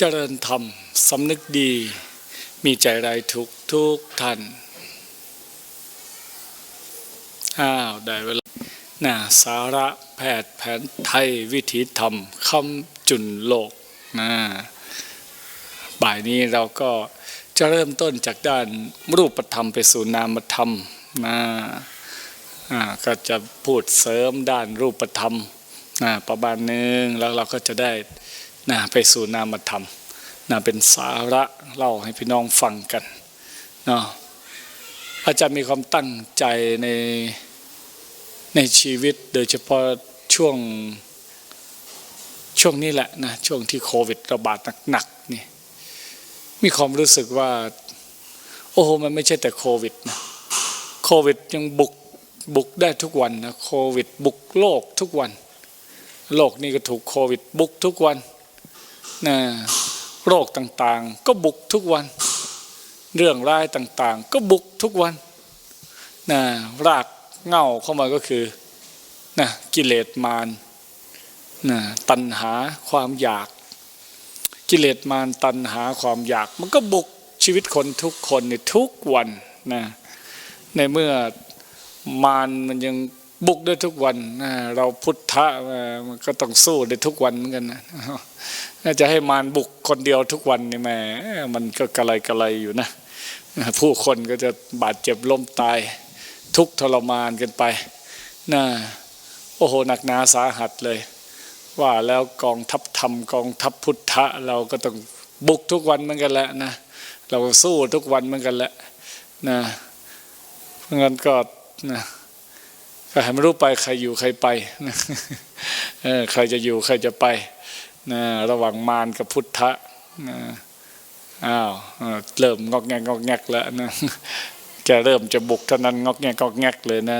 เจริญธรรมสำนึกดี มีใจไรทุกทุกท่านอ้าวได้เวลาน่ะสาระแพทย์แผนไทยวิถีธรรมคำจุนโลกนะบ่ายนี้เราก็จะเริ่มต้นจากด้านรูปธรรมไปสู่นามธรรมนะอ่าก็จะพูดเสริมด้านรูปธรรมนะประมาณหนึงแล้วเราก็จะได้ นะไปสู่นามธรรมนะเป็นสาระเล่าให้พี่น้องฟังกันเนาะอาจารย์มีความตั้งใจในในชีวิตโดยเฉพาะช่วงช่วงนี้แหละนะช่วงที่โควิดระบาดหนักๆนี่มีความรู้สึกว่า โอ้โหมันไม่ใช่แต่โควิดนะโควิดยังบุกบุกได้ทุกวันนะโควิดบุกโลกทุกวัน โลกนี้ก็ถูกโควิดบุกทุกวัน นะโรคต่างๆ ก็บุกทุกวัน เรื่องร้ายต่างๆ ก็บุกทุกวันนะรากเง้าเข้ามาก็คือนะกิเลสมารนะตัณหาความอยาก กิเลสมารตัณหาความอยาก มันก็บุกชีวิตคนทุกคนในทุกวันนะในเมื่อมารมันยัง บุกได้ทุกวันเราพุทธะมันก็ต้องสู้ได้ทุกวันเหมือนกันนะน่าจะให้มารบุกคนเดียวทุกวันนี่แม่มันก็กระไรกระไรอยู่นะผู้คนก็จะบาดเจ็บล้มตาย ทุกทรมานกันไปนะโอ้โหหนักหนาสาหัสเลย ว่าแล้วกองทัพธรรมกองทัพพุทธะ เราก็ต้องบุกทุกวันเหมือนกันแหละนะเราสู้ทุกวันเหมือนกันแหละนะเพราะงั้นก็นะ ก็ให้ไม่รู้ไปใครอยู่ใครไปใครจะอยู่ใครจะไปนะระหว่างมารกับพุทธะนะอ้าวเริ่มงอกแงกงอกแงกแล้วนะแกเริ่มจะบุกเท่านั้นงอกแงกงอกแงกเลยนะ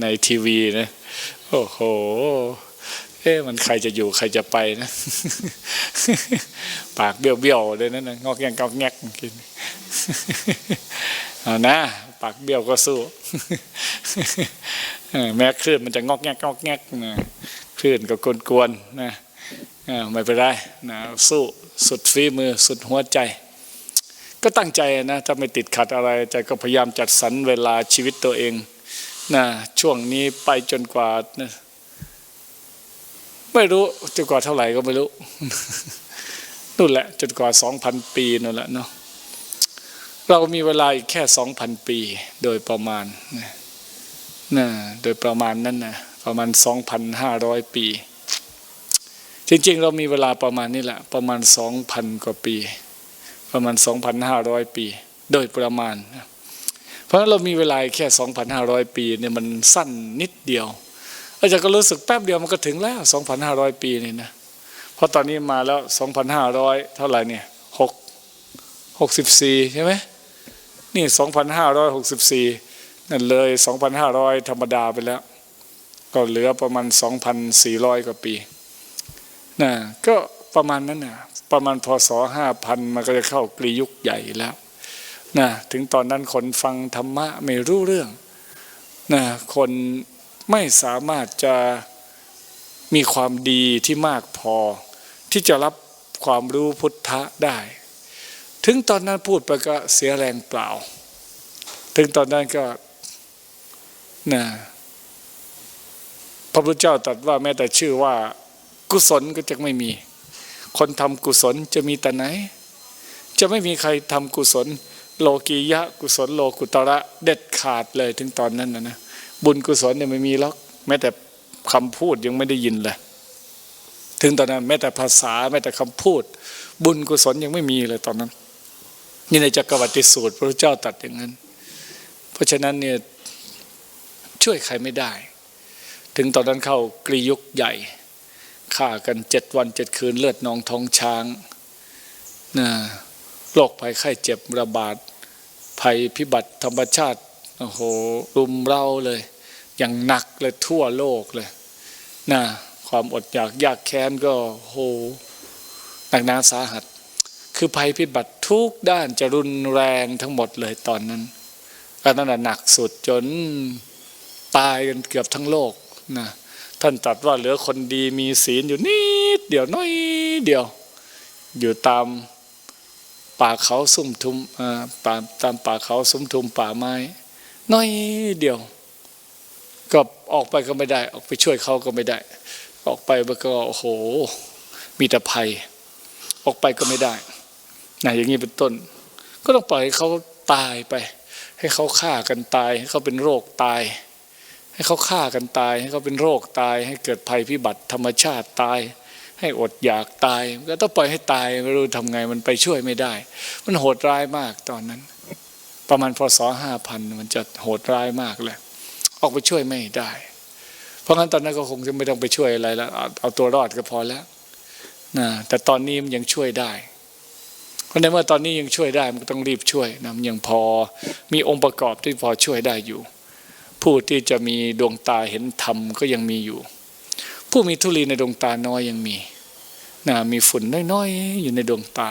ในทีวีนะโอ้โหเอ๊ะมันใครจะอยู่ใครจะไปนะ ปากเบี้ยวๆเลยนะนะงอกแงกงอกแงกกิน เอานะปากเบี้ยวก็สู้แม้คลื่นมันจะงอกแงกงอกแงกนะคลื่นก็กวนๆนะไม่เป็นไรนะสู้สุดฝีมือสุดหัวใจ ก็ตั้งใจนะถ้าไม่ติดขัดอะไรใจก็พยายามจัดสรรเวลาชีวิตตัวเองนะช่วงนี้ไปจนกว่านะไม่รู้จนกว่าเท่าไหร่ก็ไม่รู้นู่นแหละจนกว่าสองพันปีนั่นแหละเนาะ เรามีเวลาอีกแค่สองพันปีโดยประมาณนะโดยประมาณนั้นนะประมาณสองพันห้าร้อยปี จริงๆ เรามีเวลาประมาณนี้แหละ ประมาณสองพันกว่าปี ประมาณสองพันห้าร้อยปี โดยประมาณ เพราะฉะนั้นเรามีเวลาแค่สองพันห้าร้อยปีเนี่ยมันสั้นนิดเดียวอาจารย์ก็รู้สึกแป๊บเดียวมันก็ถึงแล้ว2,500ปีนี่นะเพราะตอนนี้มาแล้ว2,500เท่าไหร่เนี่ย6 64ใช่ไหม นี่2,564นั่นเลย2,500ธรรมดาไปแล้ว ก็เหลือประมาณ2,400กว่าปีนะก็ประมาณนั้นนะประมาณพศ5,000มันก็จะเข้ากรียุคใหญ่แล้วนะถึงตอนนั้นคนฟังธรรมะไม่รู้เรื่องนะคนไม่สามารถจะมีความดีที่มากพอ ที่จะรับความรู้พุทธะได้ ถึงตอนนั้นพูดไปก็เสียแรงเปล่า ถึงตอนนั้นก็นะพระพุทธเจ้าตรัสว่าแม้แต่ชื่อว่ากุศลก็จะไม่มี คนทำกุศลจะมีแต่ไหน จะไม่มีใครทำกุศล โลกียะ กุศลโลกุตระเด็ดขาดเลยถึงตอนนั้นนะนะบุญกุศลเนี่ยไม่มีหรอกแม้แต่คำพูดยังไม่ได้ยินเลยถึงตอนนั้นแม้แต่ภาษาแม้แต่คำพูด บุญกุศลยังไม่มีเลยตอนนั้น นี่ในจักรวรรดิสูตร พระเจ้าตัดอย่างนั้น เพราะฉะนั้นเนี่ยช่วยใครไม่ได้ ถึงตอนนั้นเข้ากรียุคใหญ่ฆ่ากันเจ็ดวันเจ็ดคืนเลือดนองท้องช้างนะโรคภัยไข้เจ็บระบาด ภัยพิบัติธรรมชาติโอ้โหรุมเร้าเลย อย่างหนักเลยทั่วโลกเลยนะความอดอยากยากแค้นก็โหหนักหนาสาหัส คือภัยพิบัติทุกด้านจะรุนแรงทั้งหมดเลยตอนนั้นอันนั้นหนักสุดจนตายกันเกือบทั้งโลกนะท่านตรัสว่าเหลือคนดีมีศีลอยู่นิดเดียวน้อยเดียว อยู่ตามป่าเขาสุ่มทุมอ่าป่าตามป่าเขาสุ่มทุมป่าไม้ น้อยเดียวก็ออกไปก็ไม่ได้ ออกไปช่วยเขาก็ไม่ได้ ออกไปมันก็โอ้โหมีแต่ภัย ออกไปก็ไม่ได้ นะอย่างนี้เป็นต้น ก็ต้องปล่อยให้เขาตายไป ให้เขาฆ่ากันตาย ให้เขาเป็นโรคตาย ให้เขาฆ่ากันตาย ให้เขาเป็นโรคตาย ให้เกิดภัยพิบัติธรรมชาติตาย ให้อดอยากตาย ก็ต้องปล่อยให้ตายไม่รู้ทำไงมันไปช่วยไม่ได้ มันโหดร้ายมากตอนนั้น ประมาณพศห้าพันมันจะโหดร้ายมากเลยออกไปช่วยไม่ได้ เพราะงั้นตอนนั้นก็คงจะไม่ต้องไปช่วยอะไรแล้วเอาตัวรอดก็พอแล้วนะแต่ตอนนี้มันยังช่วยได้ เพราะในเมื่อตอนนี้ยังช่วยได้มันก็ต้องรีบช่วยนะมันยังพอมีองค์ประกอบที่พอช่วยได้อยู่ ผู้ที่จะมีดวงตาเห็นธรรมก็ยังมีอยู่ ผู้มีทุลีในดวงตาน้อยยังมีนะมีฝุ่นน้อยๆ อยู่ในดวงตา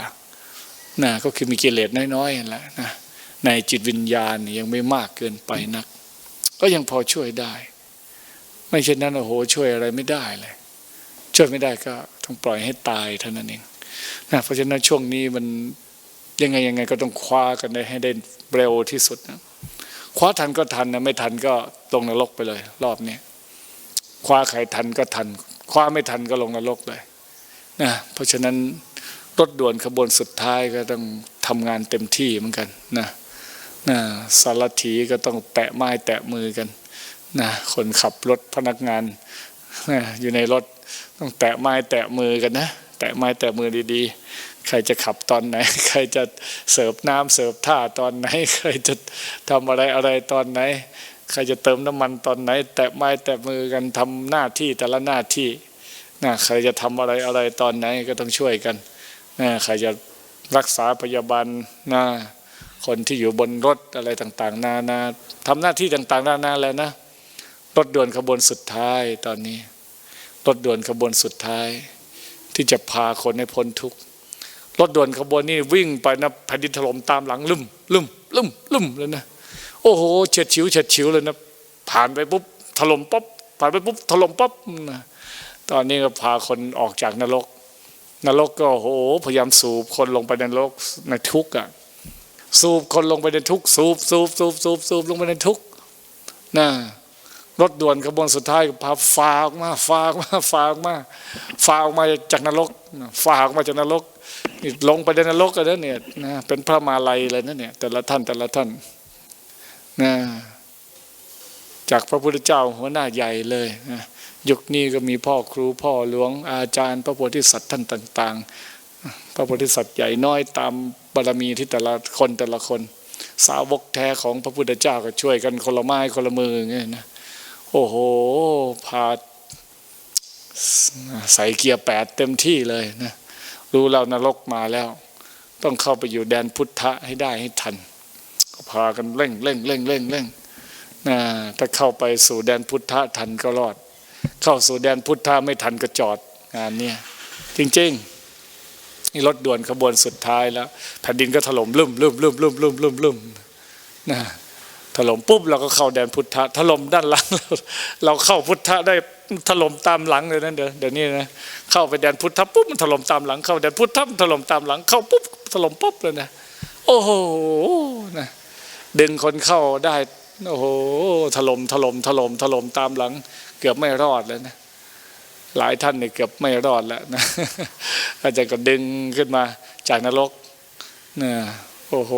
นะก็คือมีกิเลสน้อยๆแหละนะในจิตวิญญาณยังไม่มากเกินไปนัก ก็ยังพอช่วยได้ ไม่เช่นนั้นโอ้โหช่วยอะไรไม่ได้เลย ช่วยไม่ได้ก็ต้องปล่อยให้ตายเท่านั้นเอง นะเพราะฉะนั้นช่วงนี้มันยังไงยังไงก็ต้องคว้ากันได้ให้ได้เร็วที่สุดนะคว้าทันก็ทันนะไม่ทันก็ลงนรกไปเลย รอบนี้คว้าใครทันก็ทัน คว้าไม่ทันก็ลงนรกเลยนะเพราะฉะนั้นรถด่วนขบวนสุดท้ายก็ต้องทำงานเต็มที่เหมือนกันนะนะสารถีก็ต้องแตะไม้แตะมือกันนะคนขับรถพนักงานนะอยู่ในรถต้องแตะไม้แตะมือกันนะ แตะไม้แตะมือดีๆ ใครจะขับตอนไหน ใครจะเสิร์ฟน้ำเสิร์ฟท่าตอนไหน ใครจะทำอะไรอะไรตอนไหน ใครจะเติมน้ำมันตอนไหน แตะไม้แตะมือกันทำหน้าที่แต่ละหน้าที่นะใครจะทำอะไรอะไรตอนไหนก็ต้องช่วยกันนะใครจะรักษาพยาบาลนะคนที่อยู่บนรถอะไรต่างๆ นานาทำหน้าที่ต่างๆ นานาแล้วนะรถด่วนขบวนสุดท้ายตอนนี้รถด่วนขบวนสุดท้าย ที่จะพาคนให้พ้นทุกข์รถด่วนขบวนนี้วิ่งไปนะแผ่นดินถล่มตามหลังลุ่มลุ่มลุ่มลุ่มเลยนะโอ้โหเฉียดฉิวเฉียดฉิวเลยนะผ่านไปปุ๊บถล่มป๊บผ่านไปปุ๊บถล่มป๊บนะตอนนี้ก็พาคนออกจากนรก นรกก็โอ้โหพยายามสูบคนลงไปในนรกในทุกข์อะสูบคนลงไปในทุกข์สูบสูบสูบสูบสูบลงไปในทุกข์นะ รถด่วนขบวนสุดท้ายพาฟาออกมาฟาออกมาฟาออกมาฟาออกมาจากนรกฟาออกมาจากนรกลงไปในนรกกันแล้วเนี่ยนะเป็นพระมาลัยเลยนะเนี่ยแต่ละท่านแต่ละท่านนะจากพระพุทธเจ้าหัวหน้าใหญ่เลยนะยุคนี้ก็มีพ่อครูพ่อหลวงอาจารย์ พระโพธิสัตว์ท่านต่าง ๆ พระโพธิสัตว์ใหญ่น้อยตามบารมีที่แต่ละคนแต่ละคน สาวกแท้ของพระพุทธเจ้าก็ช่วยกันคนละไม้คนละมืออย่างเงี้ยนะ โอ้โหพาใส่เกียร์แปดเต็มที่เลยนะรู้แล้วนรกมาแล้ว ต้องเข้าไปอยู่แดนพุทธะให้ได้ให้ทัน ก็พากันเร่งเร่งเร่งเร่งเร่งนะถ้าเข้าไปสู่แดนพุทธะทันก็รอด เข้าสู่แดนพุทธะไม่ทันก็จอดงานเนี้ยจริงๆนี่รถด่วนขบวนสุดท้ายแล้ว แผ่นดินก็ถล่มลุ่มลุ่มลุ่มลุ่มลุ่มลุ่มลุ่มนะ ถล่มปุ๊บเราก็เข้าแดนพุทธะถล่มด้านหลัง เราเราเข้าพุทธะได้ถล่มตามหลังเลยนะเดี๋ยวเดี๋ยวนี้นะเข้าไปแดนพุทธะปุ๊บมันถล่มตามหลัง เข้าแดนพุทธะมันถล่มตามหลัง เข้าปุ๊บถล่มปุ๊บเลยนะโอ้โหนะดึงคนเข้าได้โอ้โหถล่มถล่มถล่มถล่มตามหลัง เกือบไม่รอดแล้วนะหลายท่านเนี่ยเกือบไม่รอดแล้วนะอาจารย์ก็ดึงขึ้นมาจากนรกนะโอ้โห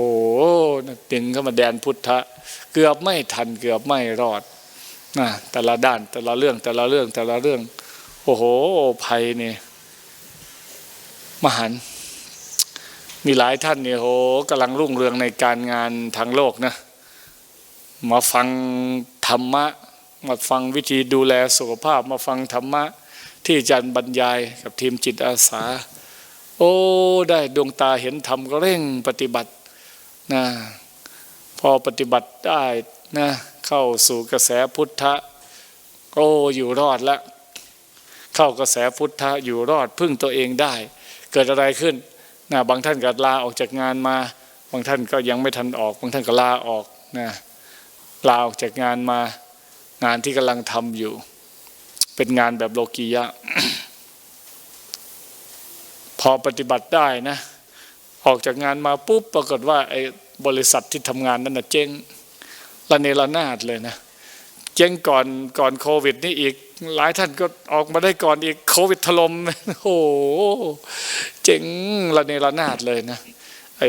ดึงเข้ามาแดนพุทธะ เกือบไม่ทันเกือบไม่รอดนะแต่ละด้านแต่ละเรื่องแต่ละเรื่องแต่ละเรื่อง โอ้โหภัยเนี่ยมหันมีหลายท่านเนี่ยโหกำลังรุ่งเรืองในการงานทางโลกนะมาฟังธรรมะ มาฟังวิธีดูแลสุขภาพ มาฟังธรรมะ ที่อาจารย์บรรยายกับทีมจิตอาสา โอ้ ได้ดวงตาเห็นธรรมก็เร่งปฏิบัตินะ อปฏิบัติได้นะเข้าสู่กระแสพุทธะโอ้อยู่รอดแล้วเข้ากระแสพุทธะอยู่รอดพึ่งตัวเองได้ เกิดอะไรขึ้นนะบางท่านก็ลาออกจากงานมา บางท่านก็ยังไม่ทันออก บางท่านก็ลาออกนะลาออกจากงานมางานที่กำลังทำอยู่ เป็นงานแบบโลกียะพพอปฏิบัติได้นะ ออกจากงานมาปุ๊บปรากฏว่าไอ้ บริษัทที่ทำงานนั้นนะเจ๊งระเนระนาดเลยนะเจ๊งก่อนก่อนโควิด นี่อีกหลายท่านก็ออกมาได้ก่อนอีกโควิดถล่มโอ้โหเจ๊งระเนระนาดเลยนะไอ้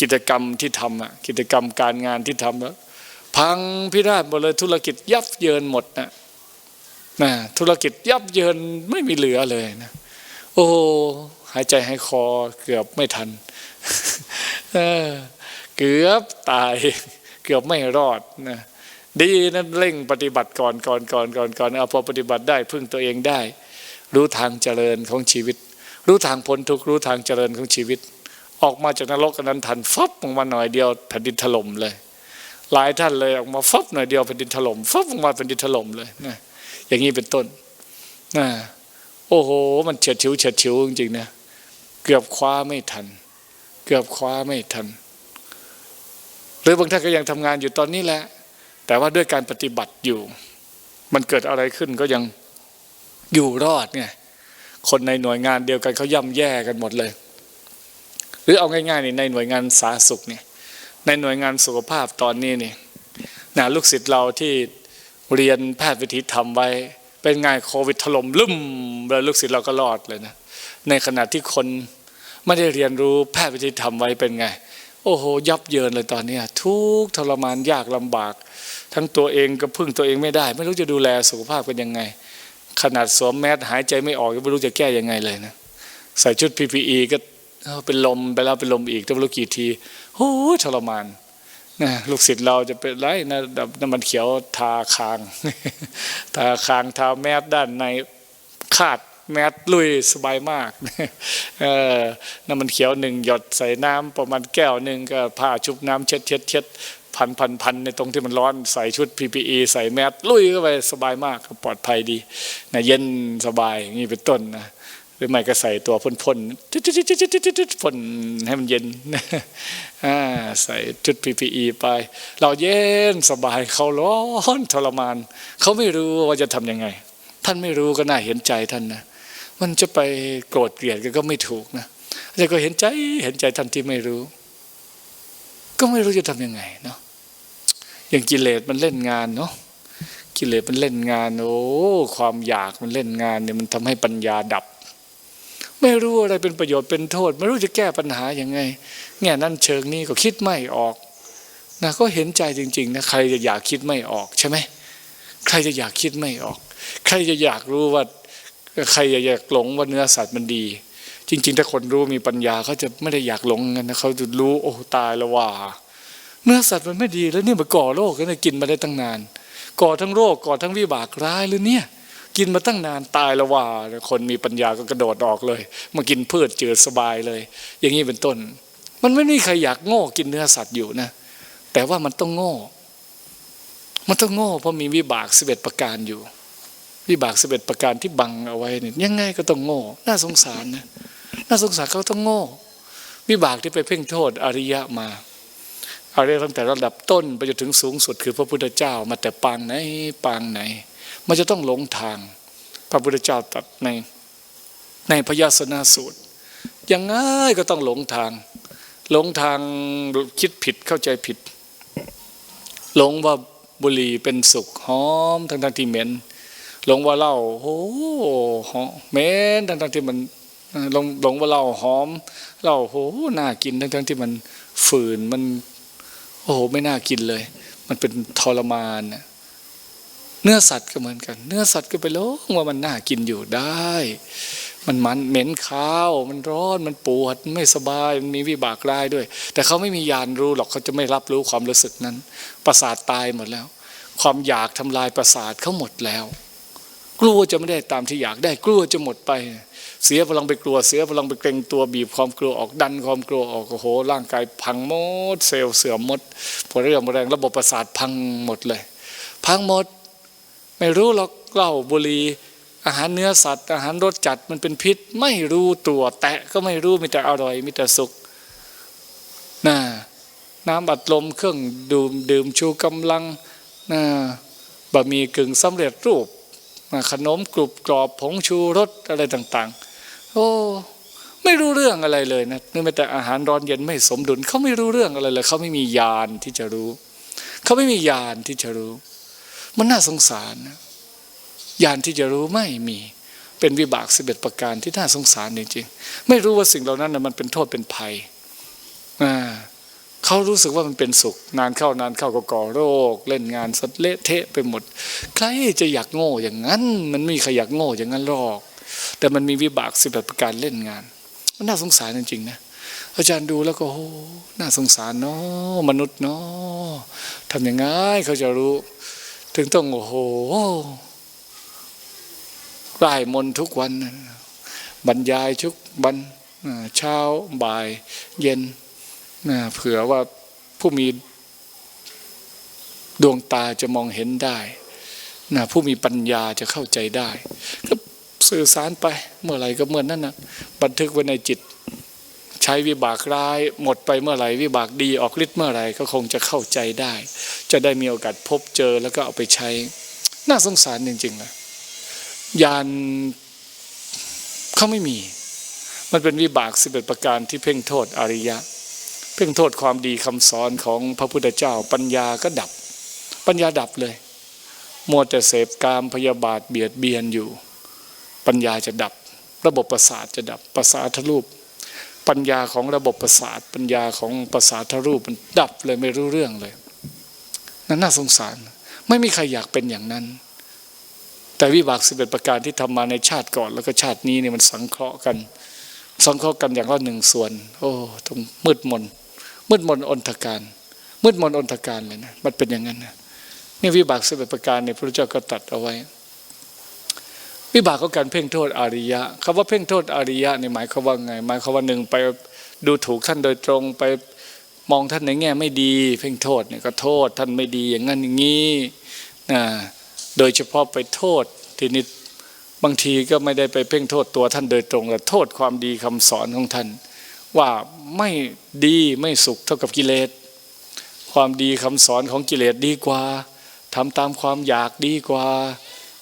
กิจกรรมที่ทำอะกิจกรรมการงานที่ทำอะพังพิราบหมดเลยธุรกิจยับเยินหมดนะนะธุรกิจยับเยินไม่มีเหลือเลยนะโอ้หายใจหายคอเกือบไม่ทัน เออ เกือบตาย เกือบไม่รอดนะดีนะเร่งปฏิบัติก่อนก่อนก่อนก่อนก่อนเอาพอปฏิบัติได้พึ่งตัวเองได้ รู้ทางเจริญของชีวิต รู้ทางพ้นทุกข์รู้ทางเจริญของชีวิต ออกมาจากนรกกันนั้นทันฟับออกมาหน่อยเดียวแผ่นดินถล่มเลย หลายท่านเลยออกมาฟับหน่อยเดียวแผ่นดินถล่มฟับออกมาแผ่นดินถล่มเลยนะอย่างนี้เป็นต้นนะโอ้โห มันเฉียดฉิวเฉียดฉิวจริงๆนะเกือบคว้าไม่ทัน เกือบคว้าไม่ทัน รือบางท่านก็ยังทำงานอยู่ตอนนี้แหละ แต่ว่าด้วยการปฏิบัติอยู่ มันเกิดอะไรขึ้นก็ยังอยู่รอดไงคนในหน่วยงานเดียวกันเขาย่ำแย่กันหมดเลย หรือเอาง่ายๆนี่ในหน่วยงานสาธารณสุขเนี่ยในหน่วยงานสุขภาพตอนนี้นี่นะลูกศิษย์เราที่เรียนแพทย์วิถีธรรมไว้ เป็นไงโควิดถล่มลุ่มแล้วลูกศิษย์เราก็รอดเลยนะในขณะที่คนไม่ได้เรียนรู้แพทย์วิถีธรรมไว้เป็นไง โอ้โห ยับเยินเลยตอนนี้ทุกทรมานยากลำบาก ทั้งตัวเองก็พึ่งตัวเองไม่ได้ ไม่รู้จะดูแลสุขภาพกันยังไง ขนาดสวมแมสหายใจไม่ออกก็ไม่รู้จะแก้ยังไงเลยนะใส่ชุด PPE ก็เป็นลมไปแล้วเป็นลมอีกต้องไม่รู้กี่ทีโอ้ทรมานนะลูกศิษย์เราจะเป็นไรนะน้ำมันเขียวทาคาง ทาคางทาแมสด้านในคาด แมสลุยสบายมากเออน้ำมันเขียวหนึ่งหยดใส่น้ำประมาณแก้วหนึ่งก็ผ้าชุบน้ำเช็ดเช็ดเช็ดพันพันพันในตรงที่มันร้อนใส่ชุด PPE ใส่แมสลุยเข้าไปสบายมากปลอดภัยดีนะเย็นสบายอย่างนี้เป็นต้นนะหรือไม่ก็ใส่ตัวพ่นพ่นพ่นให้มันเย็นใส่ชุด PPE ไป เราเย็นสบายเขาร้อนทรมาน เขาไม่รู้ว่าจะทำยังไง ท่านไม่รู้ก็น่าเห็นใจท่านนะ มันจะไปโกรธเกลียดกันก็ไม่ถูกนะแต่ก็เห็นใจเห็นใจท่านที่ไม่รู้ ก็ไม่รู้จะทำยังไงเนาะอย่างกิเลสมันเล่นงานเนาะกิเลสมันเล่นงานโอ้ความอยากมันเล่นงานเนี่ยมันทำให้ปัญญาดับ ไม่รู้อะไรเป็นประโยชน์เป็นโทษ ไม่รู้จะแก้ปัญหาอย่างไงแง่นั้นเชิงนี้ก็คิดไม่ออกนะก็เห็นใจจริง ๆ นะ ใครจะอยากคิดไม่ออกใช่ไหมใครจะอยากคิดไม่ออก ใครจะอยากรู้ว่า ใครอยากหลงว่าเนื้อสัตว์มันดี จริง ๆ ถ้าคนรู้มีปัญญาเขาจะไม่ได้อยากหลงกันนะเขาจะรู้โอ้ตายแล้วว่า เนื้อสัตว์มันไม่ดีแล้วเนี่ยมาก่อโรคกันกินมาได้ตั้งนาน ก่อทั้งโรคก่อทั้งวิบากร้ายเลยเนี่ย กินมาตั้งนานตายแล้วว่าคนมีปัญญาก็กระโดดออกเลย มากินพืชจืดสบายเลย อย่างนี้เป็นต้น มันไม่มีใครอยากโง่กินเนื้อสัตว์อยู่นะ แต่ว่ามันต้องโง่ มันต้องโง่เพราะมีวิบากสิบเอ็ดประการอยู่ วิบากสิบเอ็ดประการที่บังเอาไว้เนี่ยยังไงก็ต้องโง่ น่าสงสารนะน่าสงสารเขาต้องโง่ วิบากที่ไปเพ่งโทษอริยะมาอริยะตั้งแต่ระดับต้นไปจนถึงสูงสุดคือพระพุทธเจ้ามาแต่ปางไหนปางไหน มันจะต้องหลงทาง พระพุทธเจ้าตัดในในพยาสนาสูตรยังไงก็ต้องหลงทาง หลงทางคิดผิดเข้าใจผิด หลงว่าบุหรี่เป็นสุขหอมทั้งทั้งที่เหม็น หลงว่าเล้าโอ้โหเหม็นทั้งทั้งๆที่มันหลงหลงว่าเล้าหอมเล้าโอ้หน่ากินทั้งทั้งๆที่มันฝืนมัน โอ้โหไม่น่ากินเลย มันเป็นทรมานเนื้อสัตว์ก็เหมือนกัน เนื้อสัตว์ก็ไปหลงว่ามันน่ากินอยู่ได้ มันมันเหม็นข้าว มันร้อนมันปวดไม่สบายมันมีวิบากร้ายด้วย แต่เขาไม่มียานรู้หรอกเขาจะไม่รับรู้ความรู้สึกนั้น ประสาทตายหมดแล้ว ความอยากทำลายประสาทเขาหมดแล้ว กลัวจะไม่ได้ตามที่อยากได้ กลัวจะหมดไป เสียพลังไปกลัว เสียพลังไปเกรงตัวบีบความกลัวออกดันความกลัวออกโอ้โหร่างกายพังหมด เซลล์เสื่อมหมดพอเรื่องแรงระบบประสาทพังหมดเลย พังหมด ไม่รู้หรอกเหล้าบุหรี่อาหารเนื้อสัตว์ อาหารรสจัดมันเป็นพิษ ไม่รู้ตัวแตะก็ไม่รู้มีแต่อร่อยมีแต่สุขน่ะน้ำอัดลมเครื่องดื่มดื่มชูกำลังน่ะบะหมี่กึ่งสำเร็จรูป ขนมกรุบกรอบผงชูรสอะไรต่างๆ โอ้ไม่รู้เรื่องอะไรเลยนะนึกแม้แต่อาหารร้อนเย็นไม่สมดุลเขาไม่รู้เรื่องอะไรเลยเขาไม่มีญาณที่จะรู้เขาไม่มีญาณที่จะรู้ มันน่าสงสารนะญาณที่จะรู้ไม่มีเป็นวิบากสิบเอ็ดประการที่น่าสงสารจริงๆ ไม่รู้ว่าสิ่งเหล่านั้นนะมันเป็นโทษเป็นภัยอ่า เขารู้สึกว่ามันเป็นสุข นานเข้านานเข้าก็ก่อโรค เล่นงานสัตเละเทะไปหมด ใครจะอยากโง่อย่างนั้น มันไม่มีใครอยากโง่อย่างนั้นหรอก แต่มันมีวิบากสิบแปดประการเล่นงาน มันน่าสงสารจริงๆนะอาจารย์ดูแล้วก็โอ้น่าสงสารเนาะมนุษย์เนาะทำยังไงเขาจะรู้ ถึงต้องโอ้โหร่ายมนทุกวัน บรรยายทุกวันอ่าเช้าบ่ายเย็น นะเผื่อว่าผู้มีดวงตาจะมองเห็นได้นะผู้มีปัญญาจะเข้าใจได้ ก็สื่อสารไปเมื่อไหร่ก็เมื่อนั้นนะบันทึกไว้ในจิต ใช้วิบากร้าย หมดไปเมื่อไหร่วิบากดีออกฤทธิ์เมื่อไหร่ก็คงจะเข้าใจได้ จะได้มีโอกาสพบเจอแล้วก็เอาไปใช้ น่าสงสารจริงๆนะยานเขาไม่มี มันเป็นวิบากสิบเอ็ดประการที่เพ่งโทษอริยะ เพ่งโทษความดีคำสอนของพระพุทธเจ้า ปัญญาก็ดับ ปัญญาดับเลยมัวแต่เสพกามพยาบาทเบียดเบียนอยู่ ปัญญาจะดับ ระบบประสาทจะดับประสาทรูป ปัญญาของระบบประสาท ปัญญาของประสาทรูปมันดับเลยไม่รู้เรื่องเลยนั่นน่าสงสาร ไม่มีใครอยากเป็นอย่างนั้น แต่วิบากสิบเอ็ดประการที่ทำมาในชาติก่อน แล้วก็ชาตินี้เนี่ยมันสังเคราะห์กัน สังเคราะห์กันอย่างละหนึ่งส่วน โอ้ตรงมืดมน มืดมนอนทการ มืดมนอนทการเลยนะมันเป็นอย่างนั้นนะนี่วิบากสิบประการเนี่ยพระเจ้าก็ตัดเอาไว้ วิบากของการเพ่งโทษอริยะคำว่าเพ่งโทษอริยะในหมายความว่าไง หมายความว่าหนึ่งไปดูถูกท่านโดยตรงไปมองท่านในแง่ไม่ดี เพ่งโทษเนี่ยก็โทษท่านไม่ดีอย่างนั้นอย่างนี้นะโดยเฉพาะไปโทษทีนี้บางทีก็ไม่ได้ไปเพ่งโทษตัวท่านโดยตรงแต่โทษความดีคำสอนของท่าน ว่าไม่ดีไม่สุขเท่ากับกิเลส ความดีคำสอนของกิเลสดีกว่าทำตามความอยากดีกว่า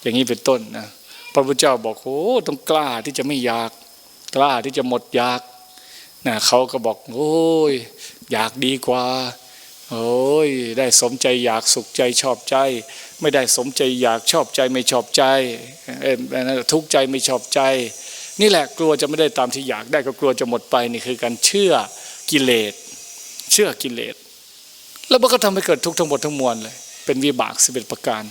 อย่างนี้เป็นต้นนะพระพุทธเจ้าบอกโอ้ต้องกล้าที่จะไม่อยาก กล้าที่จะหมดอยากนะเขาก็บอกโอ้ยอยากดีกว่าโอ้ยได้สมใจอยากสุขใจชอบใจ ไม่ได้สมใจอยากชอบใจไม่ชอบใจเออทุกข์ใจไม่ชอบใจ นี่แหละกลัวจะไม่ได้ตามที่อยากได้ก็กลัวจะหมดไปนี่คือการเชื่อกิเลส เชื่อกิเลส แล้วมันก็ทำให้เกิดทุกข์ทั้งหมดทั้งมวลเลย เป็นวิบากสิบเอ็ดประการ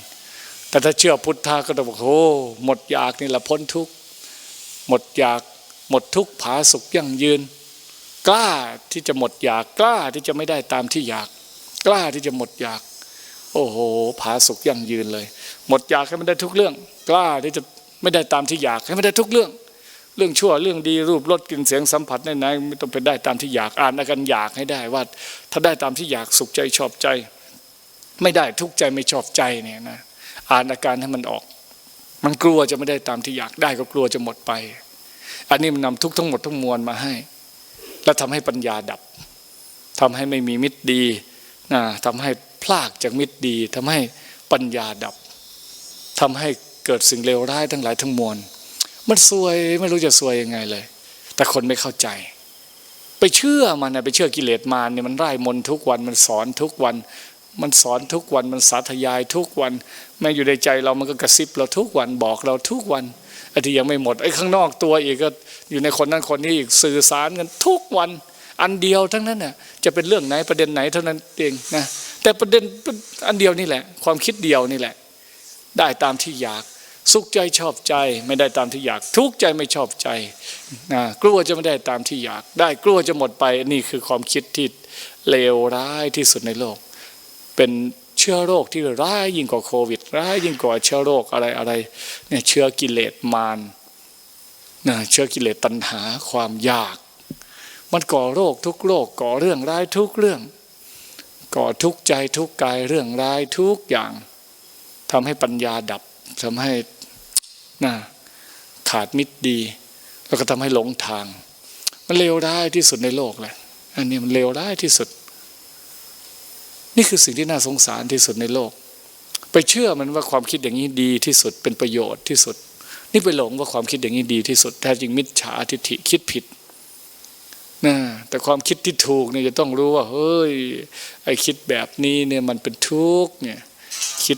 แต่ถ้าเชื่อพุทธะก็ต้องบอกโอ้หมดอยากนี่แหละพ้นทุกข์หมดอยากหมดทุกข์ผาสุขยั่งยืน กล้าที่จะหมดอยากกล้าที่จะไม่ได้ตามที่อยาก กล้าที่จะหมดอยาก โอ้โหผาสุขยั่งยืนเลย หมดอยากให้มันได้ทุกเรื่อง กล้าที่จะไม่ได้ตามที่อยากให้มันได้ทุกเรื่อง เรื่องชั่วเรื่องดีรูปรสกลิ่นเสียงสัมผัสไหนๆไม่ต้องไปได้ตามที่อยากอ่านอาการอยากให้ได้ว่า ถ้าได้ตามที่อยากสุขใจชอบใจ ไม่ได้ทุกใจไม่ชอบใจเนี่ยนะอ่านอาการให้มันออก มันกลัวจะไม่ได้ตามที่อยากได้ก็กลัวจะหมดไป อันนี้มันนำทุกทั้งหมดทั้งมวลมาให้ และทำให้ปัญญาดับทำให้ไม่มีมิตรดีนะทำให้พลากจากมิตรดีทำให้ปัญญาดับทำให้เกิดสิ่งเลวร้ายทั้งหลายทั้งมวล มันซวยไม่รู้จะซวยยังไงเลย แต่คนไม่เข้าใจ ไปเชื่อมันนะไปเชื่อกิเลสมารเนี่ยมันไร้มนทุกวันมันสอนทุกวัน มันสอนทุกวันมันสาธยายทุกวัน แม้อยู่ในใจเรามันก็กระซิบเราทุกวันบอกเราทุกวันไอ้ที่ยังไม่หมดไอ้ข้างนอกตัวอีกก็อยู่ในคนนั้นคนนี้อีกสื่อสารกันทุกวัน อันเดียวทั้งนั้นน่ะจะเป็นเรื่องไหนประเด็นไหนเท่านั้นเองนะแต่ประเด็นอันเดียวนี่แหละ ความคิดเดียวนี่แหละ ได้ตามที่อยาก สุขใจชอบใจไม่ได้ตามที่อยาก ทุกข์ใจไม่ชอบใจนะกลัวจะไม่ได้ตามที่อยาก ได้กลัวจะหมดไปนี่คือความคิดที่เลวร้ายที่สุดในโลก เป็นเชื้อโรคที่ร้ายยิ่งกว่าโควิด ร้ายยิ่งกว่าเชื้อโรคอะไรอะไรเนี่ยเชื้อกิเลสมารนะเชื้อกิเลสตัณหาความอยาก มันก่อโรคทุกโรคก่อเรื่องร้ายทุกเรื่อง ก่อทุกข์ใจทุกกายเรื่องร้ายทุกอย่างทำให้ปัญญาดับทำให้ นะขาดมิตรดี แล้วก็ทำให้หลงทาง มันเลวร้ายที่สุดในโลกเลยอันนี้มันเลวร้ายที่สุด นี่คือสิ่งที่น่าสงสารที่สุดในโลก ไปเชื่อมันว่าความคิดอย่างนี้ดีที่สุดเป็นประโยชน์ที่สุด นี่ไปหลงว่าความคิดอย่างนี้ดีที่สุดแท้จริงมิจฉาทิฏฐิคิดผิดนะแต่ความคิดที่ถูกเนี่ยจะต้องรู้ว่าเฮ้ยไอคิดแบบนี้เนี่ยมันเป็นทุกข์เนี่ยคิด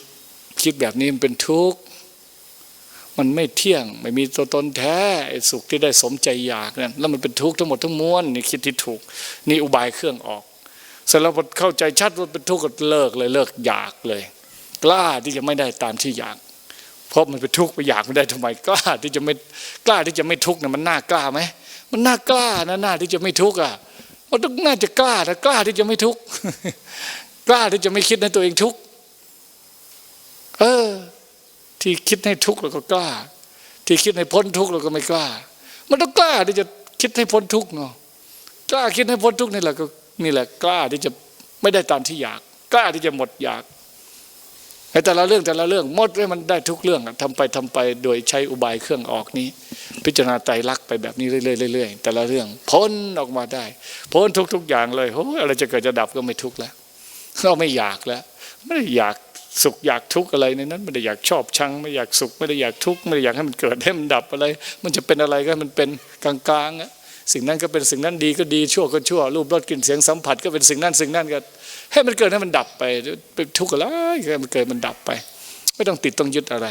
คิดแบบนี้มันเป็นทุกข์ มันไม่เที่ยง ไม่มีตัวตนแท้สุขที่ได้สมใจอยากนั่นแล้วมันเป็นทุกข์ทั้งหมดทั้งมวลนี่คิดที่ถูก นี่อุบายเครื่องออกเสร็จแล้วพอเข้าใจชัดว่าเป็นทุกข์ก็เลิกเลยเลิกอยากเลย กล้าที่จะไม่ได้ตามที่อยาก เพราะมันเป็นทุกข์ไปอยากไม่ได้ทำไมกล้าที่จะไม่กล้าที่จะไม่ทุกข์เนี่ยมันน่ากล้าไหมมันน่ากล้านะน่าที่จะไม่ทุกข์อะมันต้องน่าจะกล้านะกล้าที่จะไม่ทุกข์กล้าที่จะไม่คิดให้ตัวเองทุกข์เออ ที่คิดให้ทุกข์เราก็กล้า ที่คิดให้พ้นทุกข์เราก็ไม่กล้า มันต้องกล้าที่จะคิดให้พ้นทุกข์เนาะกล้าคิดให้พ้นทุกข์นี่แหละก็นี่แหละกล้าที่จะไม่ได้ตามที่อยาก กล้าที่จะหมดอยากในแต่ละเรื่องแต่ละเรื่องหมดให้มันได้ทุกเรื่องอะทำไปทำไปโดยใช้อุบายเครื่องออกนี้ พิจารณาไตรลักษณ์ไปแบบนี้เรื่อยๆแต่ละเรื่องพ้นออกมาได้ พ้นทุกๆอย่างเลยโอ้อะไรจะเกิดจะดับก็ไม่ทุกข์แล้วเราไม่อยากแล้ว ไม่ได้อยาก สุขอยากทุกข์อะไรในนั้นไม่ได้อยากชอบชัง ไม่อยากสุขไม่ได้อยากทุกข์ไม่ได้อยากให้มันเกิดให้มันดับอะไร มันจะเป็นอะไรก็มันเป็นกลางๆอะสิ่งนั้นก็เป็นสิ่งนั้นดีก็ดีชั่วก็ชั่ว รูปรสกลิ่นเสียงสัมผัสก็เป็นสิ่งนั้นสิ่งนั้นก็ ให้มันเกิดให้มันดับไปเป็นทุกข์อะไรให้มันเกิดมันดับไป ไม่ต้องติดต้องยึดอะไร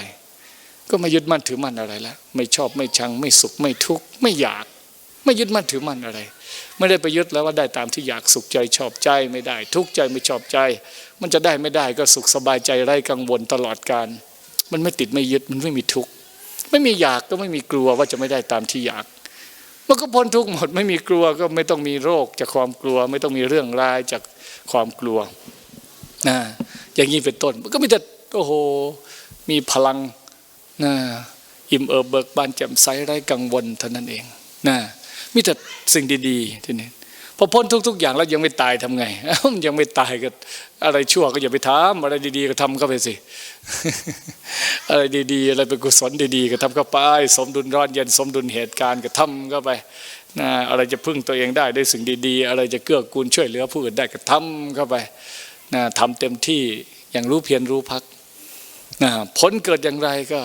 ก็ไม่ยึดมั่นถือมั่นอะไรแล้วไม่ชอบไม่ชังไม่สุขไม่ทุกข์ไม่อยาก ไม่ยึดมั่นถือมั่นอะไร ไม่ได้ไปยึดแล้วว่าได้ตามที่อยากสุขใจชอบใจไม่ได้ ทุกข์ใจไม่ชอบใจ มันจะได้ไม่ได้ก็สุขสบายใจไร้กังวลตลอดการ มันไม่ติดไม่ยึดมันไม่มีทุกข์ไม่มีอยากก็ไม่มีกลัวว่าจะไม่ได้ตามที่อยากมันก็พ้นทุกข์หมดไม่มีกลัวก็ไม่ต้องมีโรคจากความกลัว ไม่ต้องมีเรื่องร้ายจากความกลัวนะอย่างนี้เป็นต้นมันก็มีแต่โอ้โหมีพลังนะอิ่มเอิบเบิกบานแจ่มใสไร้กังวลเท่านั้นเองนะ มีแต่สิ่งดีๆทีนี้พอพ้นทุก ๆ อย่างแล้วยังไม่ตายทำไงยังไม่ตายก็อะไรชั่วก็อย่าไปทำอะไรดี ๆ ก็ทำเข้าไปสิอะไรดีๆอะไรเป็นกุศลดีๆ ก็ทำเข้าไป สมดุลร้อนเย็นสมดุลเหตุการณ์ก็ทำเข้าไปนะอะไรจะพึ่งตัวเองได้ด้วยสิ่งดีๆ อะไรจะเกื้อกูลช่วยเหลือผู้อื่นได้ก็ทำเข้าไปนะทำเต็มที่อย่างรู้เพียรรู้พักนะผลเกิดอย่างไรก็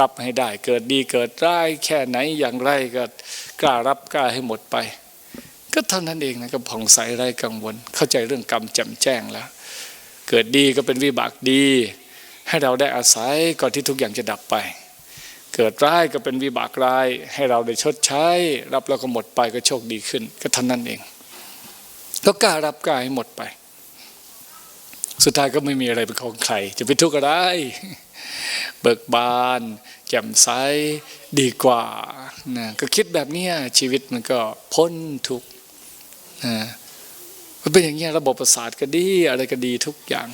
รับให้ได้ เกิดดีเกิดร้ายแค่ไหนอย่างไรก็กล้ารับกล้าให้หมดไป ก็เท่านั้นเองนะก็ผ่องใสไร้กังวล เข้าใจเรื่องกรรมแจ่มแจ้งแล้ว เกิดดีก็เป็นวิบากดี ให้เราได้อาศัยก่อนที่ทุกอย่างจะดับไป เกิดร้ายก็เป็นวิบากร้าย ให้เราได้ชดใช้ รับแล้วก็หมดไปก็โชคดีขึ้น ก็เท่านั้นเองก็กล้ารับกล้าให้หมดไป สุดท้ายก็ไม่มีอะไรเป็นของใคร จะไปทุกข์อะไร เบิกบานแจ่มใสดีกว่านะก็คิดแบบนี้ชีวิตมันก็พ้นทุกนะมันเป็นอย่างนี้ระบบประสาทก็ดีอะไรก็ดีทุกอย่าง